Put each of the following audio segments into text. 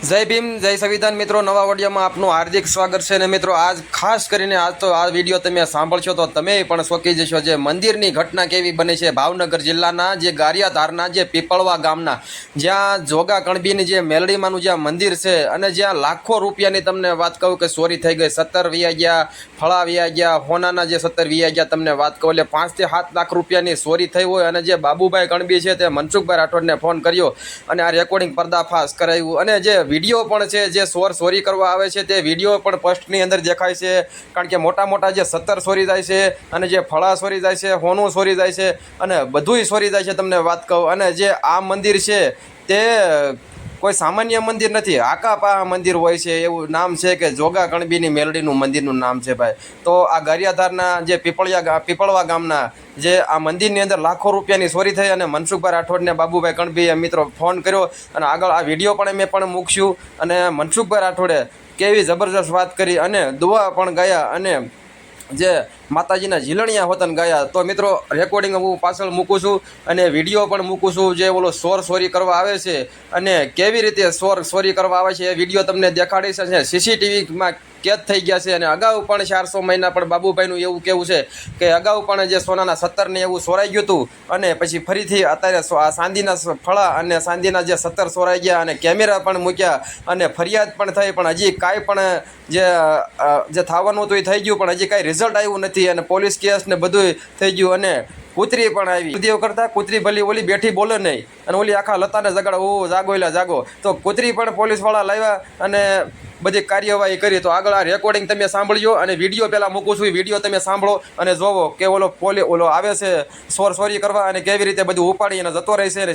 જય ભીમ, જય સંવિધાન. મિત્રો, નવા ઓડિયોમાં આપનું હાર્દિક સ્વાગત છે અને મિત્રો, આજ ખાસ કરીને આજ તો આ વીડિયો તમે સાંભળશો તો તમે પણ શોકી જશો જે મંદિરની ઘટના કેવી બને છે ભાવનગર જિલ્લાના, જે ગારિયાધારના, જે પીપળવા ગામના, જ્યાં જોગા કણબીની જે મેલડીમાંનું જ્યાં મંદિર છે અને જ્યાં લાખો રૂપિયાની તમને વાત કહું કે ચોરી થઈ ગઈ. સત્તર વ્યા ગયા, ફળા વ્યા ગયા, હોનાના જે સત્તર વ્યા ગયા તમને વાત કહું એટલે પાંચથી સાત લાખ રૂપિયાની ચોરી થઈ હોય અને જે બાબુભાઈ કણબી છે તે મનસુખભાઈ રાઠોડને ફોન કર્યો અને આ રેકોર્ડિંગ પર્દાફાશ કરાવ્યું અને જે વીડિયો પણ છે, જે સોર સોરી કરવા આવે છે, તે વીડિયો પણ પોસ્ટની અંદર દેખાય છે. કારણ કે મોટા મોટા જે સત્તર સોરી જાય છે અને જે ફળા સોરી જાય છે, હોનું સોરી જાય છે અને બધુંય સોરી જાય છે, તમને વાત કહું. અને જે આ મંદિર છે, તે કોઈ સામાન્ય મંદિર નથી. આકાપા મંદિર હોય છે, એવું નામ છે કે જોગા કણબીની મેલડીનું મંદિરનું નામ છે ભાઈ. તો આ ગારિયાધારના જે પીપળિયા પીપળવા ગામના જે આ મંદિરની અંદર લાખો રૂપિયાની ચોરી થઈ અને મનસુખભાઈ રાઠોડને બાબુભાઈ કણબીએ મિત્રો ફોન કર્યો અને આગળ આ વીડિયો પણ મેં પણ મૂકશું. અને મનસુખભાઈ રાઠોડે કેવી જબરજસ્ત વાત કરી અને દુઆ પણ ગયા અને જે માતાજીના ઝીલણિયા વતન ગયા. તો મિત્રો રેકોર્ડિંગ હું પાછળ મૂકું છું અને વીડિયો પણ મૂકું છું જે ઓલો સોર સોરી કરવા આવે છે અને કેવી રીતે સોર સોરી કરવા આવે છે એ વીડિયો તમને દેખાડીશ અને સીસીટીવીમાં કેદ થઈ ગયા છે અને અગાઉ પણ ચારસો મહિના પણ બાબુભાઈનું એવું કેવું છે કે અગાઉ પણ જે સોનાના સત્તરને એવું સોરાઈ ગયું હતું અને પછી ફરીથી અત્યારે આ સાંદીના ફળા અને સાંદીના જે સત્તર સોરાઈ ગયા અને કેમેરા પણ મૂક્યા અને ફરિયાદ પણ થઈ, પણ હજી કાંઈ પણ જે જે થવાનું હતું એ થઈ ગયું, પણ હજી કાંઈ રિઝલ્ટ આવ્યું નથી અને પોલીસ કેસ ને બધું થઈ ગયું અને કૂતરી પણ આવી. કૂતરીઓ કરતા કૂતરી ભલી ઓલી બેઠી બોલે નહીં અને ઓલી આખા લતાને જગાડ, ઓ, જાગો એલા, જાગો. તો કૂતરી પણ પોલીસવાળા લાવ્યા અને બધી કાર્યવાહી કરી, તો આગળ આ રેકોર્ડિંગ તમે સાંભળ્યો અને વીડિયો પહેલાં મૂકું છું વીડિયો તમે સાંભળો અને જોવો કે ઓલો પોલી, ઓલો આવે છે સોર સોરી કરવા અને કેવી રીતે બધું ઉપાડી અને જતો રહે છે. અને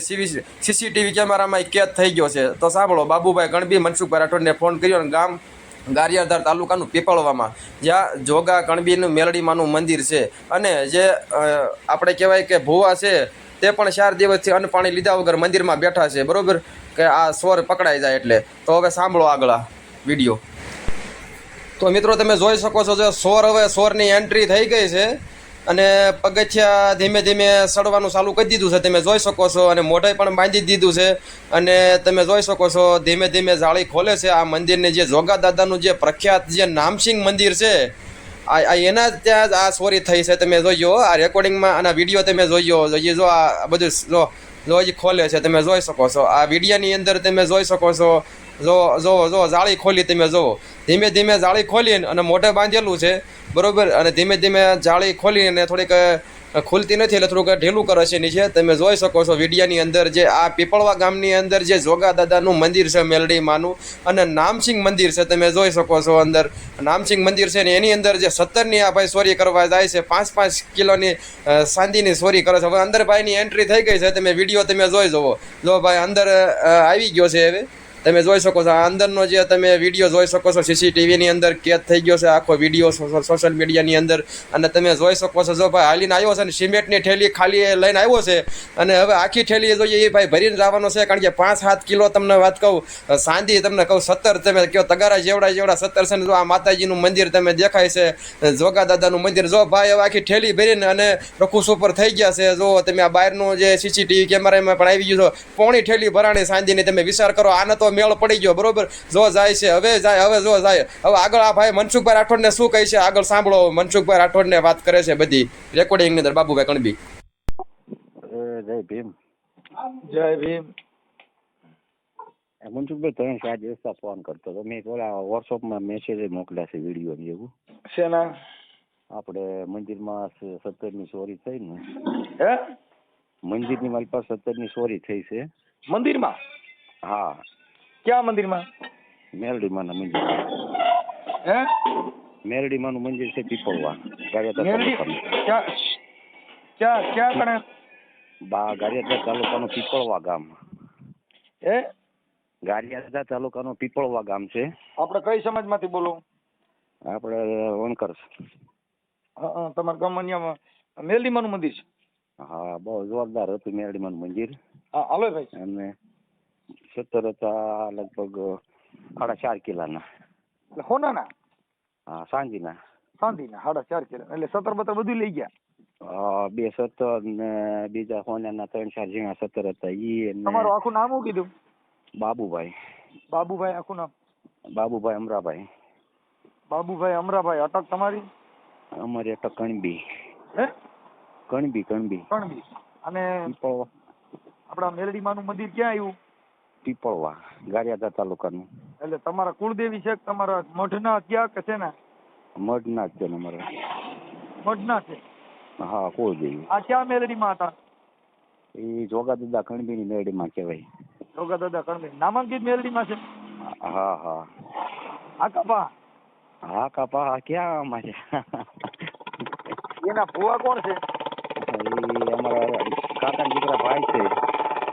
સીસીટીવી કેમેરામાં એ કેદ થઈ ગયો છે. તો સાંભળો, બાબુભાઈ ગણબી, મનસુખભાઈ રાઠોડને ફોન કર્યો અને ગામ ગારિયાધાર તાલુકાનું પીપળવામાં, જ્યાં જોગા કણબીનું મેલડીમાંનું મંદિર છે. અને જે આપણે કહેવાય કે ભુવા છે, તે પણ ચાર દિવસથી અન્ન પાણી લીધા વગર મંદિરમાં બેઠા છે. બરોબર? કે આ સ્વર પકડાઈ જાય એટલે. તો હવે સાંભળો આગળ વીડિયો તો મિત્રો, તમે જોઈ શકો છો જે, સોર હવે સોરની એન્ટ્રી થઈ ગઈ છે અને પગથિયા ધીમે ધીમે સડવાનું ચાલુ કરી દીધું છે. તમે જોઈ શકો છો અને મોઢે પણ બાંધી દીધું છે અને તમે જોઈ શકો છો ધીમે ધીમે જાળી ખોલે છે. આ મંદિરને જે જોગા દાદાનું જે પ્રખ્યાત જે નામસિંગ મંદિર છે, આ એના ત્યાં જ આ સોરી થઈ છે. તમે જોઈજો આ રેકોર્ડિંગમાં આના વીડિયો તમે જોઈજો જોઈએ જો આ બધું જો જોઈ ખોલે છે. તમે જોઈ શકો છો. આ વિડીયાની અંદર તમે જોઈ શકો છો જો જો જો, જાળી ખોલી તમે જુઓ ધીમે ધીમે જાળી ખોલીને અને મોઢે બાંધેલું છે, બરોબર? અને ધીમે ધીમે જાળી ખોલીને થોડીક ખુલતી નથી એટલે થોડુંક ઢીલું કરે છે નીચે. તમે જોઈ શકો છો વિડીયાની અંદર જે આ પીપળવા ગામની અંદર જે જોગા દાદાનું મંદિર છે મેલડી માનું અને નામસિંહ મંદિર છે, તમે જોઈ શકો છો અંદર. નામસિંહ મંદિર છે ને એની અંદર જે સત્તરની આ ભાઈ ચોરી કરવા જાય છે, પાંચ પાંચ કિલોની સાંદીની સોરી કરે છે. હવે અંદર ભાઈની એન્ટ્રી થઈ ગઈ છે, તમે વીડિયો તમે જોઈ જુઓ જો ભાઈ અંદર આવી ગયો છે હવે. તમે જોઈ શકો છો, આ અંદરનો જે તમે વીડિયો જોઈ શકો છો સીસીટીવીની અંદર કેદ થઈ ગયો છે, આખો વીડિયો સોશિયલ મીડિયાની અંદર. અને તમે જોઈ શકો છો, જો ભાઈ હાલીને આવ્યો છે અને સિમેન્ટની ઠેલી ખાલી એ લઈને આવ્યો છે, અને હવે આખી ઠેલી જોઈએ, એ ભાઈ ભરીને જવાનો છે, કારણ કે પાંચ સાત કિલો તમને વાત કહું, સાંધી તમને કહું, સત્તર તમે કહો, તગારા જેવડા જેવડા સત્તર છે ને, જો આ માતાજીનું મંદિર તમે દેખાય છે, જોગા દાદાનું મંદિર, જો ભાઈ હવે આખી ઠેલી ભરીને અને રખુશ ઉપર થઈ ગયા છે, જો તમે આ બહારનું જે સીસીટીવી કેમેરામાં પણ આવી ગયું છે, પોણી ઠેલી ભરાણી સાંધીની તમે વિચાર કરો આને તો મેળ પડી ગયો બરોબર? જો જાય છે હવે જાય હવે જો જાય. હવે આગળ આ ભાઈ મનસુખભાઈ રાઠોડને શું કહે છે? આગળ સાંભળો મનસુખભાઈ રાઠોડને વાત કરે છે બધી. રેકોર્ડિંગની અંદર બાબુભાઈ કણબી. એ જય ભીમ. જય ભીમ. મનસુખભાઈ ત્રણ ચાર દિવસ ફોન કરતો હતો. મેં ઓલા વોટ્સઅપમાં મેસેજ મોકલ્યા છે વીડિયો ને એવું. શેના? આપણે મંદિરમાં સત્તરની ચોરી થઈ ને. હે? મંદિરની મારી પાસે સત્તરની ચોરી થઈ છે. મંદિરમાં? હા. ક્યાં મંદિરમાં? મેરડીમાના મંદિર. હે? મેરડીમાનું મંદિર છે પીપળવા મેરડી તાલુકાનું. ક્યાં ક્યાં ક્યાં કણે? બા ગારિયાધાર તાલુકાનું પીપળવા ગામ. હે? ગારિયાધાર તાલુકાનું પીપળવા ગામ છે. આપણે કઈ સમાજમાંથી બોલો? આપણે વણકર હા હા તમારા ગામમાં અહીંયા મેલડીમાનું મંદિર છે. હા બહુ જોરદાર હતું મેરડીમાનું મંદિર. હા હાલો ભાઈ. અને સત્તર હતા લગભગ સાડા ચાર કિલાના એટલે હોનાના હા સાંજીના સાંજીના સાડા ચાર કિલા એટલે સત્તર બત્તર બધું લઈ ગયા. બે સત્તર ને બીજા સોનાના ત્રણ ચાર ઝીણા સત્તર હતા ઈ તમારું આખું નામ શું કીધું? બાબુભાઈ બાબુભાઈ આખું નામ? બાબુભાઈ અમરાભાઈ બાબુભાઈ અમરાભાઈ અટક તમારી? અમારી અટક કણબી. હે? કણબી કણબી. કણબી. અને આપણા મેલડીમાનું મંદિર ક્યાં આવ્યું? પીપળવા ગારિયાદા તાલુકાનું. એટલે તમારા કુળદેવી છે કે તમારા મઢના ક્યાં કે છે ને? મઢના જ છે ને અમારા. મઢના છે? હા કુળદેવી. આ ક્યાં મેલડીમાં હતા? એ જોગા દાદા કણબીની મેળીમાં કહેવાય. જોગા દાદા કણબી નામાંકિત મેલડીમાં છે? હા હા. હા કાપા હા ક્યાં અમારે એના ભુવા કોણ છે? એ અમારા કાકા દીકરા ભાઈ છે.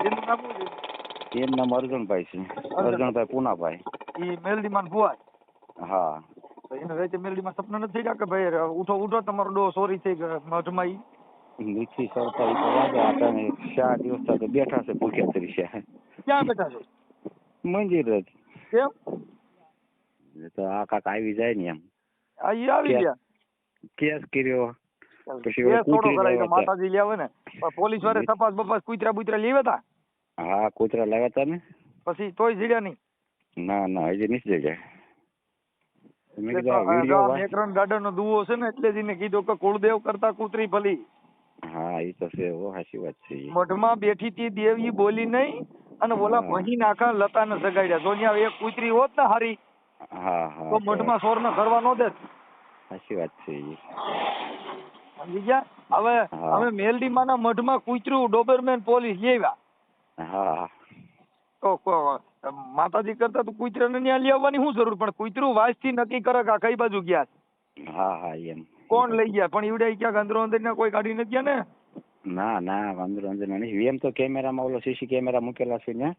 એનું નામ શું છે? એનું નામ અર્જુનભાઈ છે. અર્જુનભાઈ પૂનાભાઈ. એ મેલડીમાં ભુવા હા. તો એને વેચે મેલડીમાં સપના નથી થયા કે ભાઈ ઉઠો ઉઠો તમારો ડો સોરી થઈ ગયો મઠમાં નીચી તો વાગે આપણે ચાર દિવસ તો બેઠા છે ભૂખ્યા તરીકે ક્યાં બેઠા છો? મંદિર જ. કેમ? તો આ કાક આવી જાય ને એમ. આ આવી ગયા? કેસ કર્યો. પછી તો. માતાજી લેવે ને. પોલીસ વાળે તપાસ બપાસ કુતરા બુતરા લેવા હતા હા કૂતરા લાવ્યા હતા ને પછી તોય જીડ્યા નહીં. ના ના હજી નથી ગાર્ડન નો દુવો છે ને એટલે જ કીધું કે કુળદેવ કરતા કૂતરી ભલી. હા એ તો છે હો સાચી વાત છે મઢમાં બેઠી તી દેવી બોલી નહીં અને ઓલા. ભહી નાખા લતા ને જગાડ્યા સોનિયા એક કૂતરી હોત ને હારી હા હા તો મઢમાં સોર ને કરવા નો દેત. સાચી વાત છે સમજી ગયા? હવે. હવે મેલડીમાના મઢમાં કૂતરું ડોબરમેન પોલીસ લેવા હા. તો માતાજી કરતા તો કૂતરાને ન્યા લઈ આવવાની શું જરૂર? પણ કુતરું વાંચથી નક્કી કરે કે કઈ બાજુ ગયા હા હા એમ. કોણ લઈ ગયા? પણ ઈવડે ક્યાંક અંદરો અંદર ને કોઈ કાઢી નથી ગયા ને? ના ના વાંદરો અંદર નહીં. એમ તો કેમેરામાં ઓલો સીસી કેમેરા મૂકેલા છે ને.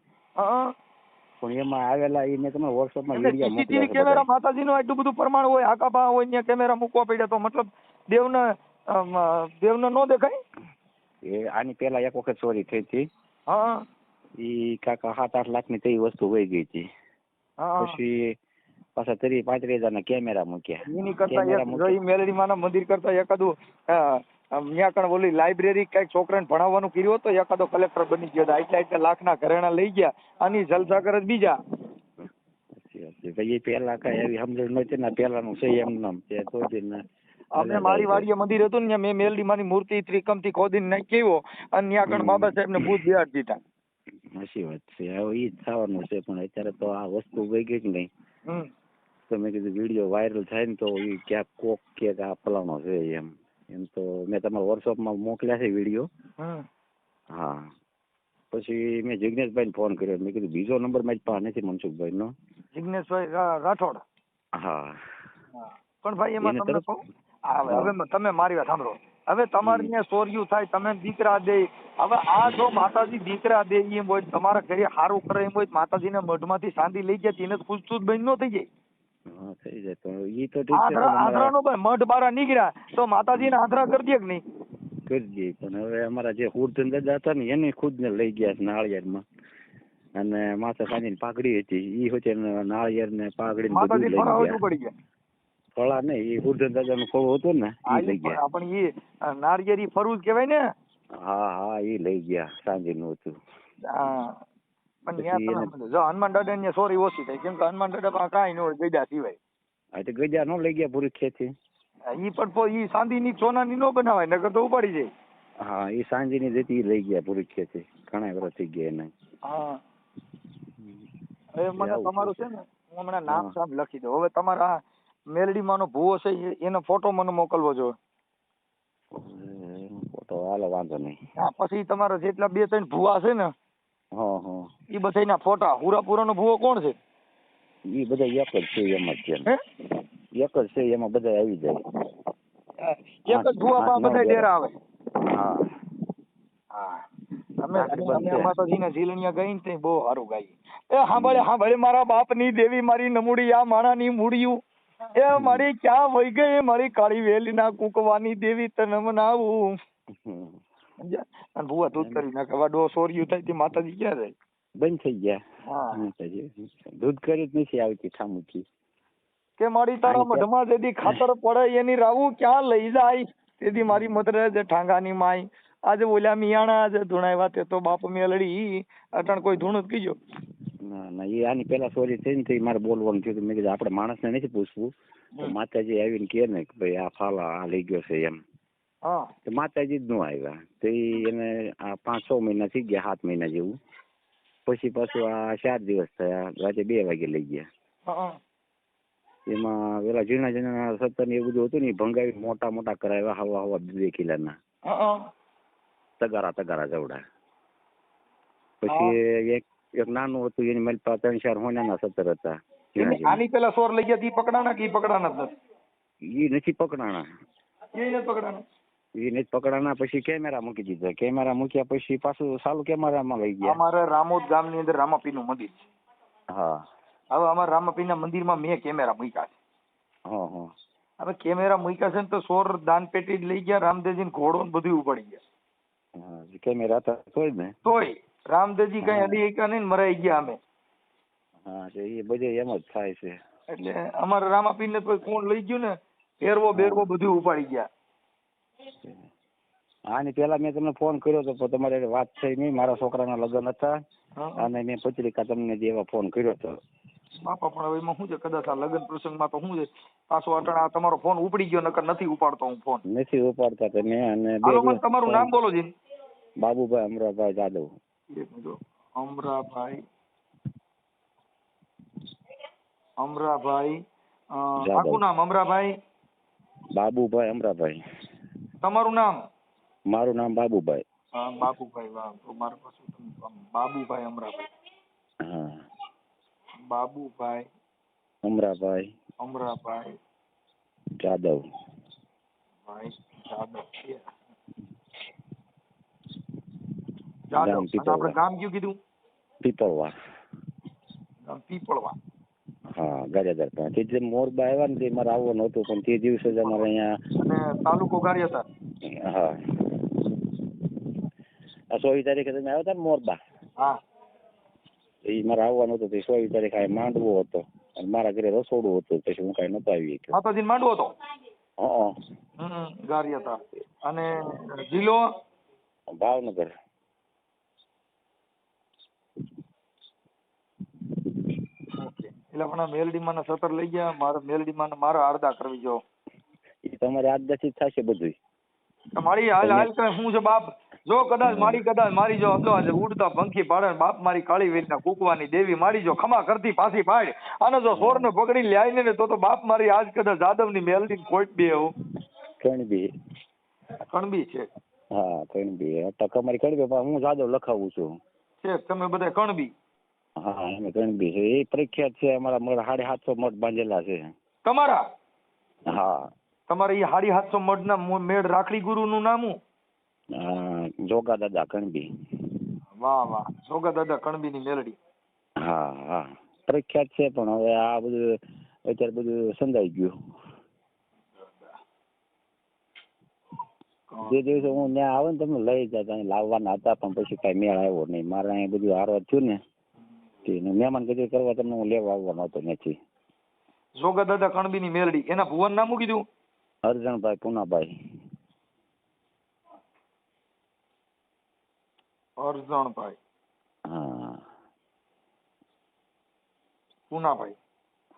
પણ એમાં આવેલા એ મેં તમને વોટ્સઅપમાં એટલે વીડિયો સીસીટીવી કેમેરા માતાજીનું આટલું બધું પ્રમાણ હોય આકાબા હોય ત્યાં કેમેરા મૂકવા પડ્યા તો મતલબ દેવને દેવને નો દેખાય? એ આની પેલા એક વખત ચોરી થઈ હતી. હા. ઈ કાકા સાત આઠ લાખની તે વસ્તુ વહી ગઈ હતી. પછી પાછા ત્રીસ પાંત્રીસ હજાર ના કેમેરા મૂક્યા. એની કરતા. જો મેલડી માના મંદિર કરતા એકાદું ત્યાં કણ ઓલી લાઇબ્રેરી કંઈક છોકરાને ભણાવવાનું કર્યું હતું એકાદો કલેક્ટર બની ગયો હતો આટલા એટલા લાખના ઘરેણા લઈ ગયા અને જલસાગર જ બીજા. છે. એ પેલા કઈ એવી સમજણ નહોતી ને પેલાનું છે એમ નામ. તે શોધીને અમે મારી વાડીએ મંદિર હતું ને મેં મેલડી માની મૂર્તિ ત્રિકમથી ખોદીને નાખ્યો અને ત્યાં આગળ બાબા સાહેબ ને ભૂત બિહાર દીધા. સાચી વાત છે. હવે ઈ જ થવાનું છે પણ અત્યારે તો આ વસ્તુ ગઈ ગઈ કે નહીં. તો મેં કીધું વીડિયો વાયરલ થાય ને તો ઈ ક્યાંક કોક કે આ ફલાણો છે એમ. એમ તો મેં તમારા વોટ્સઅપમાં મોકલ્યા છે વીડિયો. હા. પછી મેં જિગ્નેશભાઈને ફોન કર્યો. મેં કીધું બીજો નંબર મારી પાસે નથી મનસુખભાઈ નો જિગ્નેશભાઈ રાઠોડ. હા. પણ ભાઈ એમાં તમને કહું? હવે તમે મારી વાત સાંભળો. હવે તમારે ત્યાં ચોર્યું થાય તમે દીકરા દે. હવે આ જો માતાજી દીકરા દે એમ હોય તમારા ઘરે સારું કરે એમ હોય માતાજીને મઢમાંથી સાંધી લઈ ગયા એને ખુશ બંધ ન થઈ જાય. થઈ જાય તો. ઈ તો ઠીક છે આંધળા પણ અમારા આંધળાનો ભાઈ મઢ બારા નીકળ્યા તો માતાજીને આંધળા કરી દે કે નહીં? કરી દે પણ હવે અમારા જે હુરધન દાદા હતા ને એને ખુદ ને લઈ ગયા છે નાળિયેરમાં. અને માથે સાંજની પાઘડી હતી. ઈ હોતે નાળિયેર ને પાઘડી માતાજી પડી ગયા. ફળા ને એ હુરધન દાદા નું ફળું હતું ને હા, લઈ ગયા. પણ એ નારિયેરી ફરવું જ કહેવાય ને? હા હા એ લઈ ગયા સાંજે નું હતું પણ જો હનુમાન દાદા ને સોરી ઓછી થાય કેમ કે હનુમાન દાદા પાસે કાંઈ ન હોય ગઈડા સિવાય. તો ગજા નો લઈ ગયા પૂરી ખેતી? ઈ પણ પો- ની સોના સોનાની નો બનાવાય નકર તો ઉપાડી જાય. હા એ સાંજની જતી ઈ લઈ ગયા પૂરી ખેતી. ઘણા વર્ષ થઈ ગયા એને. હા. હવે મને તમારું છે. છે ને હું હમણાં નામ સામ લખી દઉં. હવે તમારા મેલડીમાંનો ભૂવો છે એ- એનો ફોટો મને મોકલવો જોઈએ. ફોટો હાલો વાંધો નહીં. હા પછી તમારા જેટલા બે ત્રણ ભૂવા છે ને હા હા. એ બધાના ફોટા. હુરાપુરાનો ભૂવો કોણ છે? એ બધા એક જ છે એમ જ છે. હે? એક જ છે એમાં બધા આવી જાય. એક જ ભૂવા પાસે બધા ડેરા આવે. હા. હા. અમે હા, અમે છે. માતાજીના ઝીલણિયા ગઈ ને તે બહુ સારું ગાઈ એ સાંભળે સાંભળે મારા બાપની દેવી મારી નમુડી આ માણાની મૂડિયું. એ મારી ક્યાં વહી ગઈ? મારી કાળી વેલીના કુંકવાની દેવી તને મનાવું અને ભૂવા દૂધ કરી નાખે. હવે ડો સોર્યું થાય તે માતાજી ક્યાં જાય? બંધ થઈ ગયા. માતાજી. દૂધ કરી જ નથી આવતી ઠામુકી કે મારી તારા. મઢમાં જેથી ખાતર પડે એની રાવું ક્યાં લઈ જાય? તેથી મારી મધરે જે ઠાંગાની માય આજે ઓલા મિયાણા આજે ધૂણાય વાતે તો બાપ મેલડી. અટણ કોઈ ધૂણ જ કીજો ના ના એ આની પેલા સોરી થઈ ને મારે બોલવાનું થયું. મેં કીધું આપણે માણસને નથી પૂછવું. તો માતાજી આવીને કે ને કે ભાઈ આ ફાલા આ લઈ ગયો છે એમ. તો માતાજી જ નું આવ્યા. તો એને આ પાંચ છ મહિના થઈ ગયા સાત મહિના જેવું. પછી પાછું આ ચાર દિવસ થયા રાતે બે વાગે લઈ ગયા. એમાં પેલા ઝીણા ઝીણા સત્તર એવું બધું હતું ને ભંગાવી મોટા મોટા કરાવ્યા હવા હવા બે કિલ્લાના ના તગારા તગારા જવડા. પછી એક એક નાનું હતું એની મારી પાસે ત્રણ ચાર હોનાના સત્તર હતા. આની પેલા સોર લઈ ગયા તી પકડાના કે પકડાના ઈ નથી પકડાના એ નથી પકડાના? નથી પછી કેમેરા મૂકી દીધા. કેમેરા મૂક્યા પછી પાછું સાલું કેમેરામાં લઈ ગયા. અમારા રામોદ ગામની અંદર રામાપીનું મંદિર છે. હા. હવે અમારા રામાપીના મંદિરમાં મેં કેમેરા મૂક્યા છે. હા હા. હવે કેમેરા મૂક્યા છે ને તો સોર દાન પેટી જ લઈ ગયા રામદેવજી ઘોડો ને બધું ઉપાડી ગયા. હા કેમેરા હતા તોય ને? તોય. રામદેવજી કઈ અડી ગયા નહીં મરાઈ ગયા અમે. હા તો એ બધે એમ જ થાય છે. એટલે અમારા રામાપીર ને કોઈ કોણ લઈ ગયું ને પેરવો બેરવો બધું ઉપાડી ગયા. આની પેલા મેં તમને ફોન કર્યો પણ તમારે વાત થઈ નહીં. મારા છોકરાના લગ્ન હતા. અને મેં પત્રિકા તમને દેવા ફોન કર્યો હતો બાપા પણ હવે એમાં શું છે? કદાચ આ લગ્ન પ્રસંગમાં તો શું છે? પાછો અટાણે તમારો ફોન ઉપડી ગયો નકર નથી ઉપાડતો હું ફોન. નથી ઉપાડતા તમે અને હાલો તમારું નામ બોલો જી બાબુભાઈ અમરાભાઈ જાદવ. એક મિનિટ અમરાભાઈ અમરાભાઈ આખું નામ અમરાભાઈ? બાબુભાઈ અમરાભાઈ. તમારું નામ? મારું નામ બાબુભાઈ. હા, બાબુભાઈ વાહ. તો મારા પાસે બાબુભાઈ અમરાભાઈ. હા. બાબુભાઈ. અમરાભાઈ. અમરાભાઈ. જાદવ. ભાઈ જાદવ. છે. ગામ પીપળવા. ગામ કયું કીધું? પીપળવા પીપળવા હા ગારિયાધાર પાસે તે જે મોરબા આવ્યા ને તે મારે આવવાનું હતું પણ તે દિવસે જ અમારે અહીંયા અને તાલુકો ગારિયાધાર હા. આ સોવી તારીખે તમે આવ્યા હતા ને મોરબા? હા. એ મારે આવવાનું હતું તે સોવી તારીખે આ માંડવો હતો. અને મારા ઘરે રસોડું હતું પછી હું કાંઈ નતો આવી માતાજી માંડવો હતો? હા હમ ગારિયાધાર અને જિલ્લો? ભાવનગર ઓકે એટલે પણ મેલડીમાં સતર લઈ ગયા મારે મેલડીમાં મારે આરદા કરવી જો. એ તમારે આજ દસી જ થશે બધું મારી હાલ હાલ કઈ શું છે બાપ? જો કદાચ મારી કદાચ મારી જો અમદો આજે ઉડતા પંખી પાડે બાપ મારી કાળી વેરના કૂકવાની દેવી મારી જો ખમા કરતી પાછી પાડ. અને જો સોર ને પકડી લે ને તો તો બાપ મારી આજ કદાચ જાદવની મેલડી કોઈટ બી એવું. કણબી. કણબી છે. હા કણબી. અટક અમારી કણબી હું જાદવ લખાવું છું. છે તમે બધા કણબી. હા અમે કણબી છે એ પ્રખ્યાત છે અમારા મળ સાડી સાતસો મઠ બાંધેલા છે. તમારા? હા. તમારે એ હાડી હાથસો મઢના ના મેળ રાખડી ગુરુ નું નામ હું? જોગા દાદા કણબી. વાહ વાહ. જોગા દાદા કણબી ની મેલડી. હા હા. પ્રખ્યાત છે પણ હવે આ બધું અત્યારે બધું સંધાઈ ગયું. જે દિવસે હું ત્યાં આવે ને તમને લઈ જતા લાવવાના હતા પણ પછી કઈ મેળ આવ્યો નહીં. મારે અહીંયા બધું હારવા થયું ને તે મહેમાન ગતિ કરવા તમને હું લેવા આવવાનો હતો ત્યાંથી. સોગા દાદા કણબી મેલડી એના ભુવન નામ કીધું અરજણભાઈ પુનાભાઈ. અરજણભાઈ. હા. પૂનાભાઈ.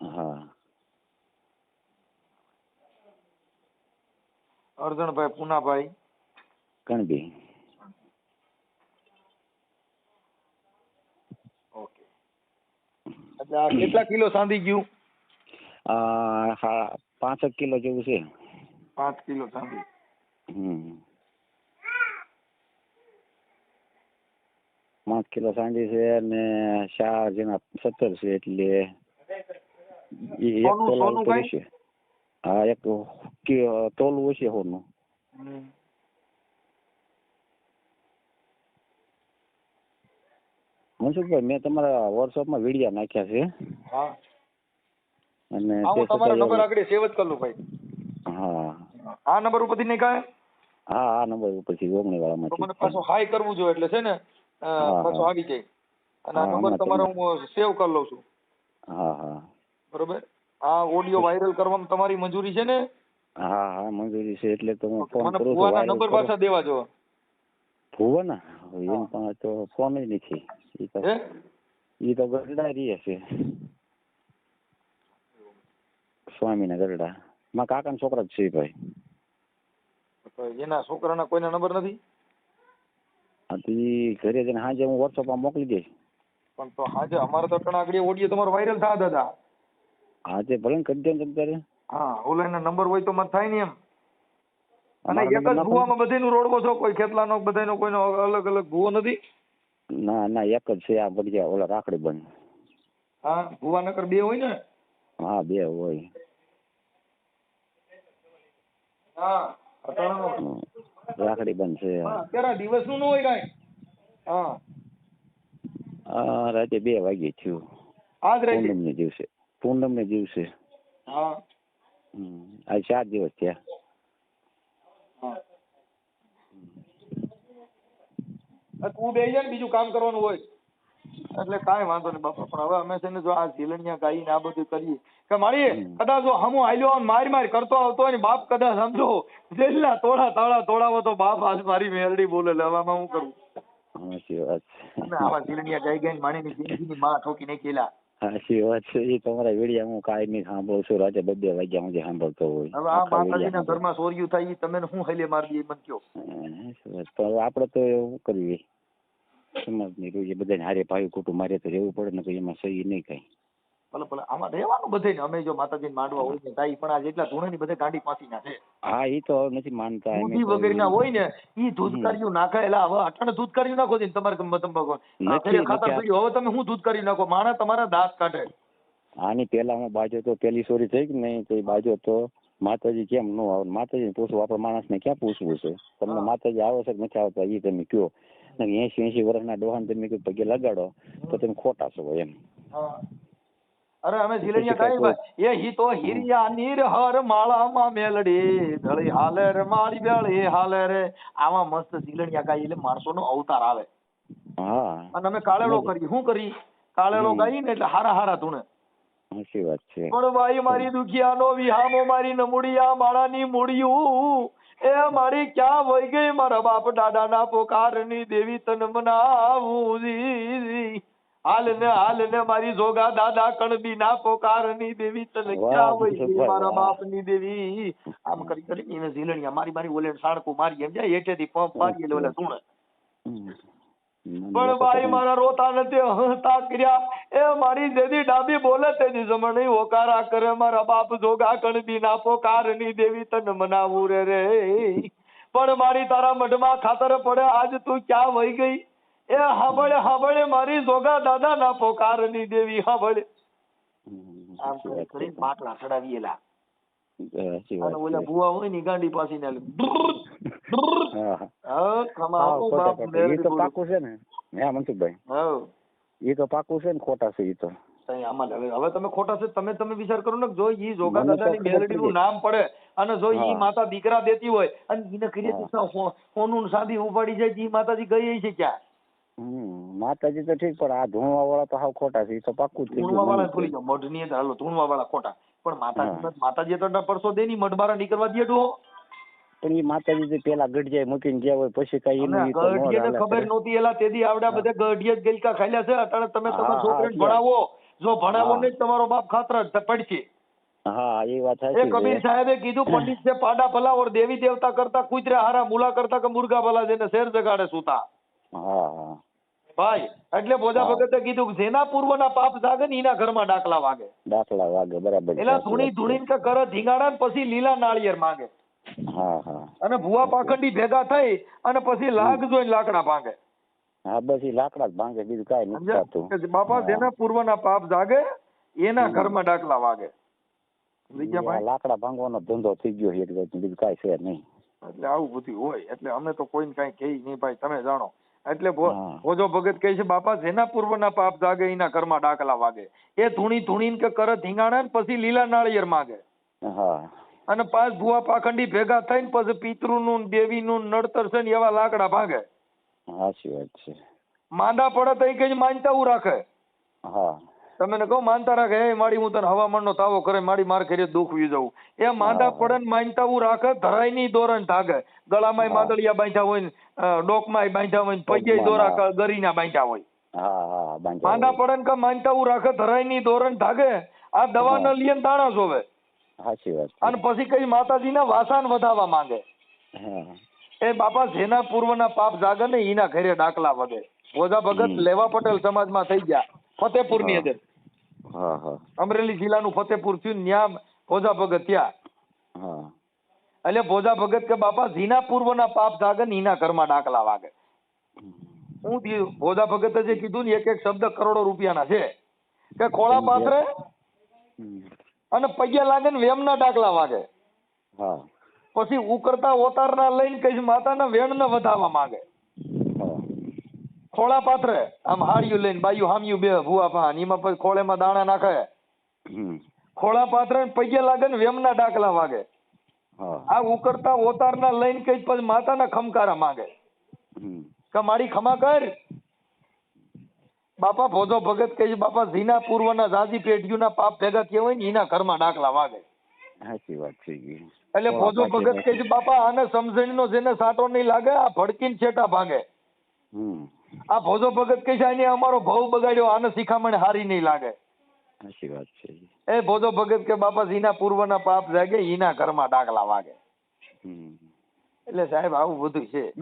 હા. અરજણભાઈ પૂનાભાઈ. કણબી ઓકે એટલે આ કેટલા કિલો સાંધી ગયું? પાંસઠ કિલો જેવું છે. પાંચ કિલો સાંધી. હમ. પાંચ કિલો સાંધી છે અને ચાર જેના સત્તર છે એટલે એક તોલા હા એક તોલું હશે સોનું. મનસુખભાઈ મેં તમારા વોટ્સઅપમાં વીડિયો નાખ્યા છે. હા. અને હા, તમારો નંબર આગળ સેવ જ કરું ભાઈ. હા. આ નંબર ઉપરથી નહીં કાંઈ? હા આ નંબર ઉપરથી ઓગણી તો મને પાછો હાઈ કરવું જોઈએ એટલે છે ને પાછો આવી જાય. અને આ નંબર તમારો હું સેવ કરી લઉં છું. હા હા. બરોબર? આ ઓડિયો વાયરલ કરવામાં તમારી મંજૂરી છે ને? હા હા મંજૂરી છે એટલે તો હું ફોન કરું છું નંબર પાછા દેવા જો. ભુવન? એમ પણ તો ફોન નથી ઈ તો ઈ તો ગરડા રહે છે સ્વામીના ગરડા મારા કાકાના છોકરા જ છે ભાઈ તો એના છોકરાના કોઈના નંબર નથી આથી ઘરે જઈને સાંજે હું વોટ્સઅપમાં મોકલી દઈશ પણ તો હાજે અમારે તો આગળ ઓડિયો તમારો વાયરલ થા દાદા આજે ભલે ને કરી દે ને તમે હા ઓલાના નંબર હોય તો મત થાય ને એમ અને એક જ ગુવામાં. ભુવામાં બધીનું રોડવો છો કોઈ ખેતલાનો બધાનો કોઈનો અલગ અલગ ભુવો નથી? ના ના એક જ છે આ બગીચા ઓલા રાખડી બંધ. હા ભુવા નકર બે હોય ને? હા બે હોય. હા રાખડી બન છે. અત્યારે આ દિવસનું ન હોય કાઈ? હા. આ રાતે બે વાગે થયું. આજ રાતે? પૂનમ ને દિવસે. પૂનમ ને દિવસે. હા. આ ચાર દિવસ થયા. તું બે જાય ને બીજું કામ કરવાનું હોય. એટલે કાંઈ વાંધો નહીં બાપા પણ હવે અમે છે ને જો આ ઝીલણિયા ગાઈ ને આ બધું કરીએ. કે મારી કદાચ જો હમો હાલ્યો મારી મારી કરતો આવતો હોય ને બાપ કદાચ સમજો જેલના તોડા તાળા તોડાવો તો બાપ આજ મારી મેલડી બોલે લેવામાં હું કરું? સાચી વાત છે. આવા ઝીલણિયા ગાઈ ગાઈને માણીની જિંદગીની માં ઠોકી નાખેલા. સાચી વાત છે. એ તમારા વેડિયા હું કાંઈ નહીં સાંભળું છું. રાતે બે વાગ્યા વાગ્યા સુધી સાંભળતો હોય. હવે આ માતાજીના ઘરમાં સોર્યું થાય ઈ તમે શું હાલે મારી દે મને કયો. તો આપણે તો એવું કરીએ. સમાજની રોજ બધાને હારે ભાઈ કુટુંબ મારે તો રહેવું પડે ને તો એમાં સહી નહીં કાંઈ. ભલે ભલે. આમાં રહેવાનું બધે ને અમે જો માતાજી માંડવા હોય ને તાઈ પણ આ જેટલા ધૂણેની બધે ગાંડી પાસી ના છે. હા એ તો નથી માનતા. દૂધી વગેરેના હોય ને ઈ ધૂધકારીયું નાખાયેલા હવે અટાણે ધૂધકારીયું નાખો છે તમારે ઘરે ખાતર નથી. હવે તમે શું ધૂધકારીયું નાખો? માણા તમારા દાંત કાઢે. આની પેલા હું બાજો તો પેલી સોરી થઈ કે નહીં તો એ બાજો તો માતાજી કેમ ન આવે? માતાજી પૂછવું આપણે માણસને ક્યાં પૂછવું છે? તમને માતાજી આવે છે કે નથી આવતા? એ તમે કયો. એસી એસી વર્ષના ડોહાને તમે પગે લગાડો તો તમે ખોટા છો એમ. હા. અરે અમે ઝીલણિયા પછી ભાઈ એ હી તો હિરિયા નીર હર માળામાં મેલડી. ધળી હાલે રે મારી બેળી હાલે રે. આમાં મસ્ત ઝીલણિયા ગાય એટલે માણસોનો અવતાર આવે. અને અમે કાળેલો કરી શું કરી? કાળેલો ગાઈ ને એટલે હારા હારા ધૂણે. સાચી વાત છે. પણ ભાઈ મારી દુખિયાનો વિહામો મારી નમુડિયા માળાની મૂડિયું એ મારી ક્યાં વહી ગઈ? મારા બાપ દાદાના પોકારની દેવી તન મનાવું. હાલ ને હાલ ને મારી જોગા દાદા કણબી ના પોકારની દેવી તને ક્યાં હોય મારા. બાપની દેવી. આમ કરી કરી એને ઝીલણિયા મારી મારી ઓલે સાડકું મારી એમ જાય હેઠેથી પંપ મારી એટલે ઓલે ધૂણે. પણ ભાઈ મારા રોતા નથી હતા કર્યા. એ મારી જેદી ડાબી બોલે તેની જમણી ઓકારા કરે મારા બાપ જોગા કણબી ના પોકારની દેવી તને મનાવું રે રે. પણ મારી તારા મઢમાં ખાતર પડે આજ તું ક્યાં વહી ગઈ? એ હબળે હબળે મારી જોગા દાદા ના પોકારની દેવી હબળે આમ કરી માટલા ચડાવીએલા અને ઓલા ભુવા હોય ને ગાંડી પાસી ને તો. પાકું છે ને. હા મનસુખભાઈ? એ તો પાકું છે ને ખોટા છે એ તો. તઈ આમાં હવે તમે ખોટા છે તમે તમે વિચાર કરો ને જો ઈ જોગા દાદાની ખબર મેલડીનું નામ પડે અને જો ઈ માતા દીકરા દેતી હોય અને એને કરી. સોનું સાદી ઉપાડી જાય ઈ માતાજી ગઈ છે ક્યાં? હમ માતાજી તો ઠીક પણ આ ધૂણવા વાળા તો હાવ ખોટા છે એ તો પાક્કું જ થઈ ધૂણવા વાળા ભૂલી જાઓ મઢની અંદર હાલો ધૂણવા વાળા ખોટા. પણ માતાજી માતાજી તો પરસો દે ની મઢ બારા નીકળવા દે ડો પણ એ માતાજી જે પેલા ગઢિયા મૂકીને ગયા હોય પછી કઈ એનું હાલે ખબર નહોતી એલા તેદી આવડા બધા ગઢિયા ગલકા ખાલ્યા છે અટાણે તમે તમારા છોકરાને ભણાવો. જો ભણાવો. ને તમારો બાપ ખાતર પડશે. હા એ વાત એ કબીર સાહેબે કીધું પંડિત છે પાડા ભલા ઓર દેવી દેવતા કરતા કુતરા હારા મુલા કરતા કે મુર્ગા ભલા જેને શેર જગાડે સુતા. હા હા. ભાઈ એટલે બોધા. ભગતે કીધું કે જેના પૂર્વના પાપ જાગે ને એના ઘરમાં ડાકલા વાગે. ડાકલા વાગે બરાબર એટલે ધૂણી ધૂણી કે કરે ધીંગાડા ને પછી લીલા નાળિયેર માંગે. હા હા. અને ભુવા પાખંડી ભેગા થઈ અને પછી લાગ જોઈને લાકડા ભાંગે. હા બસ એ લાકડા જ ભાંગે બીજું કાંઈ નથી થતું. બાપા. જેના પૂર્વના પાપ જાગે એના. ઘરમાં ડાકલા વાગે. લાકડા ભાંગવાનો ધંધો થઈ ગયો છે જાતનો, બીજું કાંઈ છે નહીં. એટલે આવું બધું હોય એટલે અમે તો કોઈને કઈ કહી નહીં ભાઈ તમે જાણો. એટલે ભોજો ભગત કહે છે બાપા જેના પૂર્વના પાપ જાગે એના ઘરમાં ડાકલા વાગે. એ ધૂણી ધૂણી કે કરે ધીંગાણા ને પછી લીલા નાળિયેર માગે. અને પાછ ભુવા પાખંડી ભેગા થઈને પછી પિતૃનું ને દેવીનું ને નડતર છે ને એવા લાકડા ભાગે. સાચી વાત છે. માંદા પડે તો એ કઈ માનતા રાખે. હા. તમે કહો માનતા રાખે એ માડી હું તને હવામાનનો તાવો કરે માડી માર કરી દુખવી જવું એ માંદા પડે ને માનતા હું રાખે ધરાય નહીં દોરણ ઢાગે ગળામાં માદળિયા બાંધ્યા હોય ને ડોકમાં બાંધ્યા હોય ને પગે દોરા ગરીના બાંધ્યા હોય. માંદા પડે ને કે માનતા હું રાખે ધરાય નહીં દોરણ ઢાગે આ દવા ન લઈએ તાણા જોવે. સાચી વાત અને પછી કઈ માતાજીના વાસાન વધાવવા માંગે. એ બાપા જેના પૂર્વના પાપ જાગે ને એના ઘરે ડાકલા વગે. ભોજા ભગત લેવા પટેલ સમાજમાં થઈ ગયા ફતેપુરની ની અંદર. હા હા. અમરેલી જિલ્લાનું ફતેપુર થયું ન્યા ભોજા ભગત થયા હા. એટલે ભોજા ભગત કે બાપા જીના પૂર્વના પાપ જાગે ને એના ઘરમાં ડાકલા વાગે. હું ભોજા ભગતે જે કીધું ને એક એક શબ્દ કરોડો રૂપિયાના છે. કે ખોળા પાથરે અને પૈયા લાગે ને વેમના ડાકલા વાગે. હા. પછી ઉકરતા ઓતારના લઈને કઈ માતાના વેણને વધાવવા માંગે. ખોળા પાથરે. આમ હાડિયું લઈને બાયું હામ્યું બે ભૂવા પાન એમાં પછી ખોળેમાં દાણા નાખે. ખોળા પાથરે ને પગે લાગે ને વેમના ડાકલા વાગે. આ ઉકરતા ઓતારના લઈને કઈ પછી માતાના ખમકારા માંગે. કે મારી ખમા કર. બાપા ભોજો ભગત કહે છે બાપા ઝીના પૂર્વના જાજી પેઢીઓના પાપ ભેગા કહેવાય હોય ને એના ઘરમાં ડાકલા વાગે. સાચી વાત છે એટલે ભોજો ભગત. છે બાપા આને સમજણીનો જેને સાટો નહીં લાગે આ ભડકીને છેટા ભાગે. આ ભોજો ભગત કહે છે આને અમારો ભાવ બગાડ્યો આને શિખામણ હારી નહીં લાગે. સાચી વાત છે. એ ભોજો ભગત કે બાપા જીના પૂર્વના પાપ જાગે ઈના ઘરમાં ડાકલા વાગે. એટલે સાહેબ આવું બધું છે.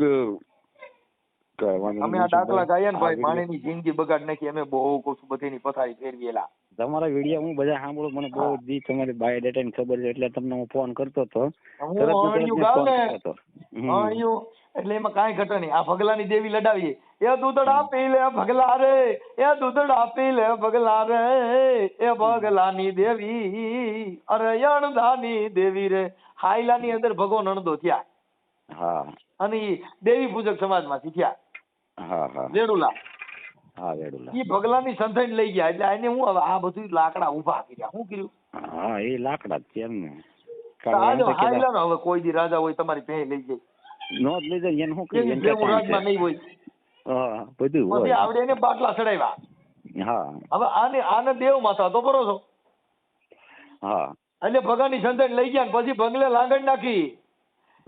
અમે આ દાખલા ગાયા ને ભાઈ પાણીની જિંદગી બગાડ નાખી અમે બહુ કશું બધીની પથારી ફેરવેલા. તમારા વીડિયો હું બધા સાંભળું મને બહુ જી તમારી બાયોડેટા ની ખબર છે એટલે તમને હું ફોન કરતો હતો. એટલે એમાં કાંઈ ઘટે નહીં. આ ભગલાની દેવી લડાવીએ. એ દૂધડ આપી લે ભગલા રે એ દૂધડ આપી લે ભગલા રે એ ભગલાની દેવી અરે અણધાની દેવી રે. હાઈલાની અંદર ભગવાન અણધો થયા. હા. અને દેવી પૂજક સમાજમાંથી થયા. હા હા. વેડુલા હા વેડુલા ઈ ભગલાની સંથાઈને લઈ ગયા એટલે એને હું હવે આ બધું લાકડા ઊભા કર્યા. શું કર્યું? હા એ લાકડા જ છે એમ ને. તો આ જો હાઈલાનો હવે કોઈ દી રાજા હોય તમારી ભેં લઈ જાય. નો જ લઈ જાય એને શું કર્યું? રાજમાં નહીં હોય. હા બધું હોય. આવડે એને બાટલા ચડાવ્યા. હા. હવે આને આને દેવ માતા તો બરો છો હા. એટલે ભગાની સંતાન લઈ ગયા પછી ભંગલે લાંગણ નાખી.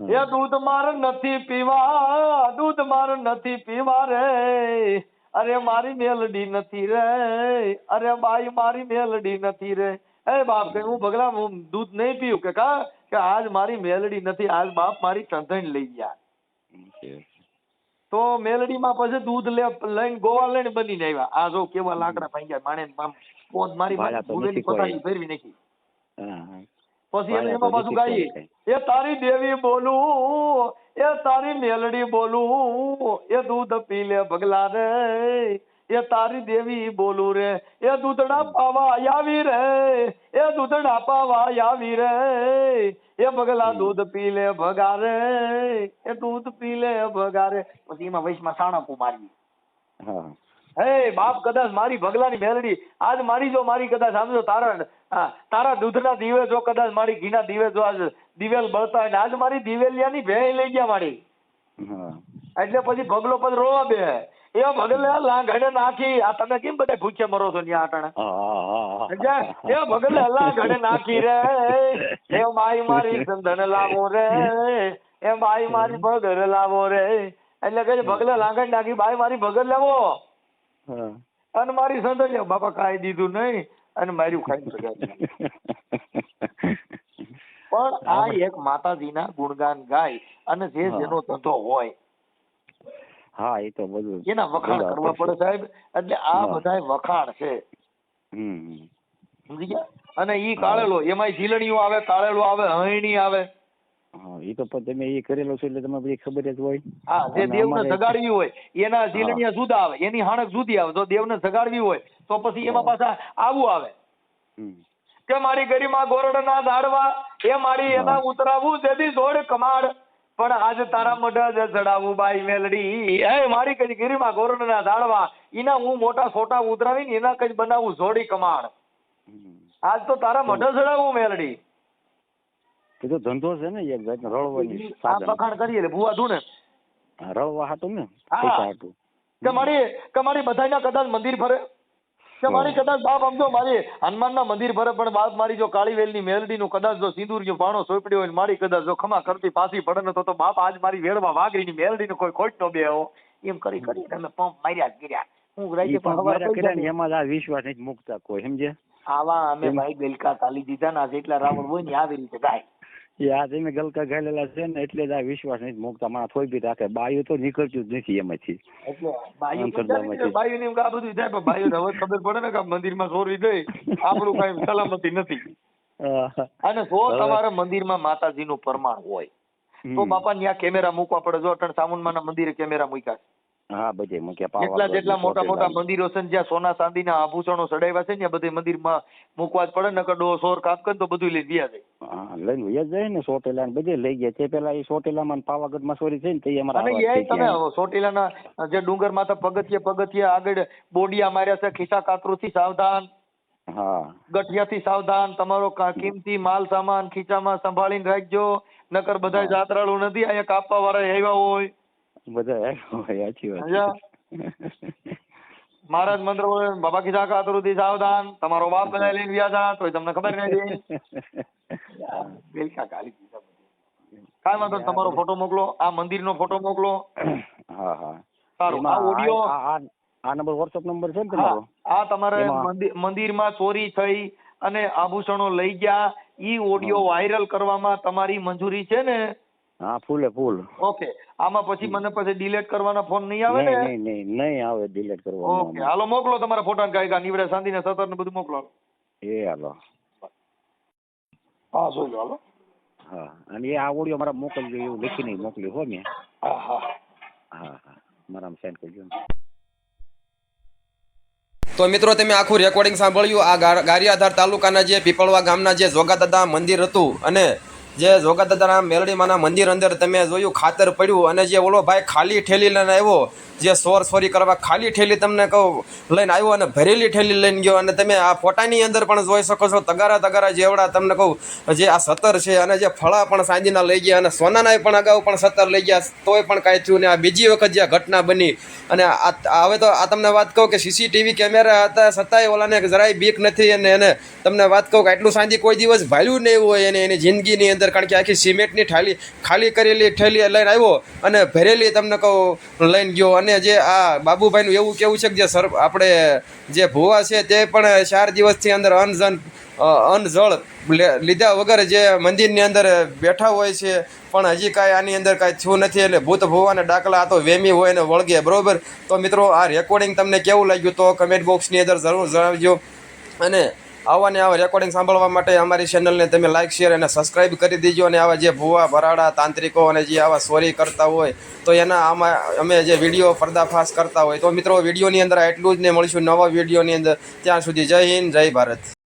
એ દૂધ માર નથી પીવા દૂધ માર નથી પીવા રે. અરે મારી મેલડી નથી રે. અરે બાઈ મારી મેલડી નથી રે. એ બાપ કે હું ભગલા હું દૂધ નહીં પીવું કે કા? કે આજ મારી મેલડી નથી આજ બાપ મારી સંતાન લઈ ગયા. તો મેલડીમાં પછી દૂધ લે લઈને ગોવા લઈને બનીને આવ્યા. આ જો કેવા લાકડા ભાંગ્યા માણે પોત મારી. પથારી ફેરવી નાખી. પછી એમાં પાછું ગાઈએ એ તારી દેવી બોલું એ તારી મેલડી બોલું એ દૂધ પી લે ભગલા રે. એ તારી દેવી બોલું રે. એ દૂધડા પાવા આવી રે. એ દૂધડા પાવા આવી રે. એ ભગલા દૂધ પી લે ભગા રે એ દૂધ પી લે ભગા રે પછી એમાં વૈશમાં સાણકું મારી હા. હે બાપ કદાચ મારી ભગલાની મેલડી આજ મારી જો મારી કદાચ સમજો તારા તારા દૂધના દીવે જો કદાચ મારી ઘીના દીવે જો આજ દિવેલ બળતા હોય ને આજ મારી દિવેલિયાની ભેળ લઈ ગયા મારી. એટલે પછી ભગલો પછી રોવા બે. એ ભગલે લાંઘડે નાખી. આ તમે કેમ બધા ભૂખે મરો છો ન્યા આટણે? એ ભગલે લાંઘડે નાખી રે. એ માઈ મારી ચંદન લાવો રે. એ માઈ મારી ભગર લાવો રે. એટલે કે ભગલે લાંઘડ નાખી. બાઈ મારી ભગર લાવો. અને મારી સંદર્ભ બાપા કાંઈ દીધું નહીં અને માર્યું ખાઈ શકાય પણ આ એક માતાજીના ગુણગાન ગાય અને જે. જેનો ધંધો હોય. હા એ તો બધું એના વખાણ કરવા પડે સાહેબ. એટલે આ બધા વખાણ છે. સમજી ગયા? અને ઈ કાળેલો એમાંય ઝીલણીઓ આવે કાળેલો આવે હયણી આવે. હા એ તો તમે એ કરેલો છો એટલે તમને બધી ખબર જ હોય. હા જે દેવને જગાડવી હોય એના ઝીલણીયા જુદા આવે એની હાણક જુદી આવે. જો દેવને જગાડવી હોય તો પછી એમાં પાછા આવું આવે. કે મારી ગરીમાં ગોરડના દાડવા એ મારી એના ઉતરાવું જેથી જોડ કમાડ. પણ આજ તારા મઢા જ ચડાવું બાઈ મેલડી. એ મારી કઈ ગીરીમાં ગોરડના દાડવા એના હું મોટા સોટા ઉતરાવીને એના કઈ બનાવું જોડી કમાડ. આજ તો તારા મઢા ચડાવું મેલડી. એ તો ધંધો છે ને એક જાતનો રળવાની સાધન. બખાણ કરીએ એટલે ભૂવા ધૂને. રળવા હાટું ને પૈસા હાટું. કે મારી કે મારી બધાયના કદાચ મંદિર ફરે કે મારી કદાચ બાપ સમજો જો મારી હનુમાનના મંદિર પર પણ બાપ મારી જો કાળીવેલની મેલડીનું કદાચ જો સિંદૂર ભાણો સોંપડ્યો હોય મારી કદાચ જો ખમા કરતી પાછી પડે ને તો તો બાપ આજ મારી વેળમાં વાઘરીની મેલડીનો કોઈ ખોટ નો બે એમ કરી કરી અમે પંપ માર્યા જ કર્યા હું રાજ્ય પણ પણ ને નહીં. એમાં આ વિશ્વાસ નથી મૂકતા કોઈ સમજે આવા અમે ભાઈ બેલકા તાલી દીધા ના જેટલા રાવણ હોય ને આવી રીતે ગાય. એ આ તમે ગલકા ઘાલેલા છે ને એટલે જ આ વિશ્વાસ નથી મૂકતા. મારા થોઈ બી રાખે. બાયું તો નીકળતું જ નથી એમાંથી. બાયું એમ આ બધું થાય પણ બાયું હવે ખબર પડે ને કે મંદિરમાં ચોરી થઈ આપણું કઈ સલામતી નથી. અને જો તમારા મંદિરમાં માતાજીનું પ્રમાણ હોય તો. બાપા ત્યાં કેમેરા મૂકવા પડે. જો અટણ સામુંડમાના મંદિરે કેમેરા મૂક્યા છે. હા બધે મૂક્યા પાવા એટલા જેટલા મોટા મોટા મંદિરો છે જ્યાં સોના ચાંદીના આભૂષણો સડાવ્યા છે ને બધે મંદિરમાં મૂકવા જ પડે નકર ડો સોર કાપ કરે તો બધું લઈ ગયા જાય. હા લઈને વયા જાય ને સોટેલા ને બધે લઈ ગયા. તે પેલા એ સોટેલામાં પાવાગઢમાં સોરી છે ને તે અમારા અને એ તમે સોટેલાના જે ડુંગર માતા પગથિયે પગથિયે આગળ બોડિયા માર્યા છે ખિસ્સા કાતરુથી સાવધાન. હા. ગઠિયાથી સાવધાન તમારો કિંમતી માલ સામાન ખીચામાં સંભાળીને રાખજો. નકર બધા જાત્રાળુ નથી અહીંયા કાપવા વાળા આવ્યા હોય. બધા હોય, સાચી વાત મહારાજ મંત્ર બોલે બાબા કીધા કાતરુથી સાવધાન તમારો બાપ બધા લઈને ગયા હતા તોય તમને ખબર નથી. કાંઈ વાંધો તમારો ફોટો મોકલો આ મંદિરનો ફોટો મોકલો. હા હા. સારું આ ઓડિયો આ નંબર વોટ્સઅપ નંબર છે ને તમારો? આ તમારે મંદિર મંદિરમાં ચોરી થઈ અને આભૂષણો લઈ ગયા. ઈ ઓડિયો વાયરલ કરવામાં તમારી મંજૂરી છે ને? હા ફૂલે ફૂલ. ઓકે. આમાં પછી મને પછી ડિલીટ કરવાના ફોન નહીં આવે ને? નહીં નહીં નહીં આવે ડિલીટ ઓકે હાલો મોકલો તમારા ફોટા કાંઈ નીવડે શાંતિ ને સતર ને બધું મોકલો. એ હાલો. હા જોઈ લો હાલો. હા અને એ આ ઓડિયો મારા મોકલજો એવું લખીને મોકલ્યું હો મેં. હા હા. હા હા. મારામાં સેન્ડ કરજો. તો મિત્રો તમે આખું રેકોર્ડિંગ સાંભળ્યું આ ગાર- ગારિયાધાર તાલુકાના જે પીપળવા ગામના જે જોગાદાદા મંદિર હતું અને જે જોગાદાદાના મેલડીમાના મંદિર અંદર તમે જોયું ખાતર પડ્યું અને જે ઓલો ભાઈ ખાલી ઠેલી લઈને આવ્યો જે સોર સોરી કરવા ખાલી ઠેલી તમને કહું, લઈને આવ્યો અને ભરેલી ઠેલી લઈને ગયો અને તમે આ ફોટાની અંદર પણ જોઈ શકો છો, તગારા તગારા જેવડા તમને કહું, જે આ સતર છે અને જે ફળા પણ સાંજના લઈ ગયા અને સોનાના પણ અગાઉ પણ સતર લઈ ગયા, તોય પણ કાંઈ થયું ને આ બીજી વખત જે આ ઘટના બની અને આ હવે તો આ તમને વાત કહું કે સીસીટીવી કેમેરા હતા છતાંય ઓલાને જરાય બીક નથી અને એને તમને વાત કહું કે આટલું સાંજે કોઈ દિવસ ભાલ્યું નહીં હોય એને, એની જિંદગીની અંદર, કારણ કે આખી સિમેન્ટની ઠાલી ખાલી કરેલી ઠેલી લઈને આવ્યો અને ભરેલી તમને કહું લઈને ગયો અને જે આ બાબુભાઈનું એવું કેવું છે કે જે સર આપણે જે ભુવા છે તે પણ ચાર દિવસથી અંદર અનજન અનજળ લીધા વગર જે મંદિરની અંદર બેઠા હોય છે, પણ હજી કાંઈ આની અંદર કાંઈ થયું નથી એટલે ભૂત ભુવાના ડાકલા આ તો વેમી હોય ને વળગે, બરાબર? તો મિત્રો આ રેકોર્ડિંગ તમને કેવું લાગ્યું તો કમેન્ટ બોક્સની અંદર જરૂર જણાવજો. અને આવા આવા રેકોર્ડિંગ સાંભળવા માટે અમારી ચેનલને તમે લાઇક શેર અને સબસ્ક્રાઈબ કરી દેજો. અને આવા જે ભુવા, ભરાડા, તાંત્રિકો અને જે આવા સોરી કરતા હોય, તો એના આમાં અમે જે વીડિયો પર્દાફાશ કરતા હોય. તો મિત્રો વિડીયોની અંદર એટલું જ ને મળીશું નવા વિડીયોની અંદર. ત્યાં સુધી જય હિન્દ, જય ભારત.